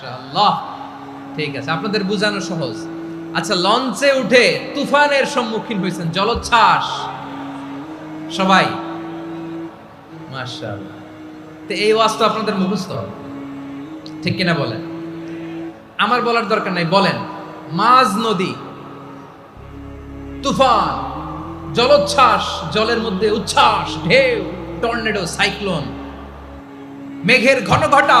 মাশাআল্লাহ। ঠিক আছে, আপনাদের বোঝানো সহজ। আচ্ছা লঞ্চে উঠে তুফানের সম্মুখীন হয়েছেন, জলোচ্ছ্বাস। সবাই? মাশাআল্লাহ। এই আপনাদের মুখস্থ। ঠিক কিনা বলেন? আমার বলার দরকার নাই, বলেন। মাঝ নদী, তুফান, জলোচ্ছ্বাস, জলের মধ্যে উচ্ছ্বাস, ঢেউ, টর্নেডো, সাইক্লোন, মেঘের ঘন ঘটা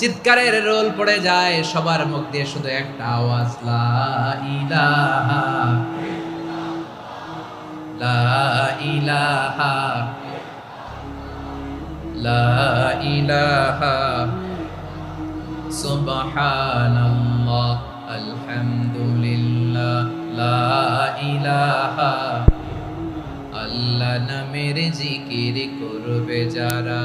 চিৎকারের রোল পড়ে যায়, সবার মুখ দিয়ে শুধু একটা আওয়াজ, লা ইলাহা লা ইলাহা লা ইলাহা আল্লাহ নামের জিকির করবে যারা।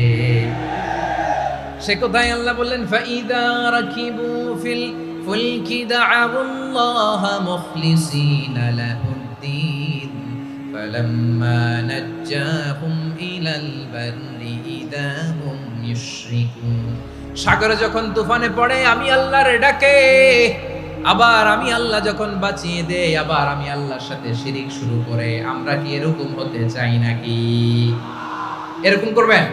সে কোথায় আল্লাহ বললেন ফাইদা রাকিবু ফিল ফুলকি দাআউল্লাহ মুখলিসিনা লাহুদ্দিন فلما نجاهم إلى البر إذا هم يشركون সাগরে যখন তুফানে পড়ে আমি আল্লাহর ডাকে আবার আমি আল্লাহ যখন বাঁচিয়ে দেই আবার আমি আল্লাহর সাথে শিরিক শুরু করে আমরা কি এরকম হতে চাই নাকি এরকম করবেন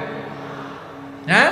হ্যাঁ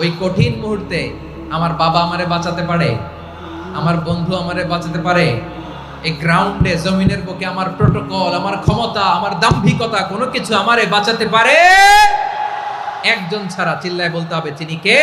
ওই কঠিন মুহূর্তে আমার বাবা আমারে বাঁচাতে পারে, আমার বন্ধু আমারে বাঁচাতে পারে, এই গ্রাউন্ডে জমিনের পক্ষে আমার প্রোটোকল আমার ক্ষমতা, আমার দাম্ভিকতা, কোনো কিছু আমারে বাঁচাতে পারে? একজন ছাড়া চিল্লায় বলতে হবে, তিনি কে?